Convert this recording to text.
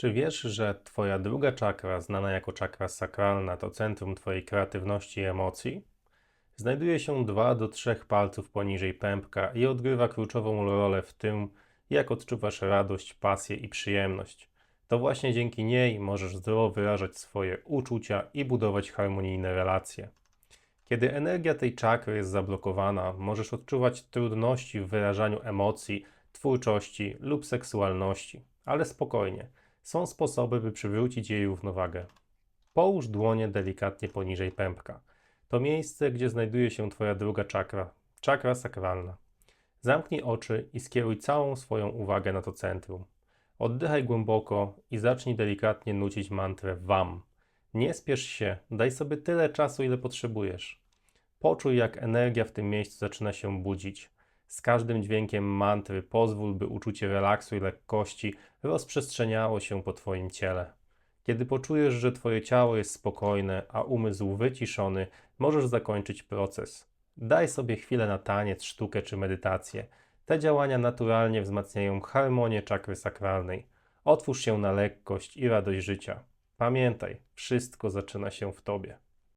Czy wiesz, że Twoja druga czakra, znana jako czakra sakralna, to centrum Twojej kreatywności i emocji? Znajduje się 2 do 3 palców poniżej pępka i odgrywa kluczową rolę w tym, jak odczuwasz radość, pasję i przyjemność. To właśnie dzięki niej możesz zdrowo wyrażać swoje uczucia i budować harmonijne relacje. Kiedy energia tej czakry jest zablokowana, możesz odczuwać trudności w wyrażaniu emocji, twórczości lub seksualności, ale spokojnie. Są sposoby, by przywrócić jej równowagę. Połóż dłonie delikatnie poniżej pępka. To miejsce, gdzie znajduje się Twoja druga czakra, czakra sakralna. Zamknij oczy i skieruj całą swoją uwagę na to centrum. Oddychaj głęboko i zacznij delikatnie nucić mantrę WAM. Nie spiesz się, daj sobie tyle czasu, ile potrzebujesz. Poczuj, jak energia w tym miejscu zaczyna się budzić. Z każdym dźwiękiem mantry pozwól, by uczucie relaksu i lekkości rozprzestrzeniało się po Twoim ciele. Kiedy poczujesz, że Twoje ciało jest spokojne, a umysł wyciszony, możesz zakończyć proces. Daj sobie chwilę na taniec, sztukę czy medytację. Te działania naturalnie wzmacniają harmonię czakry sakralnej. Otwórz się na lekkość i radość życia. Pamiętaj, wszystko zaczyna się w Tobie.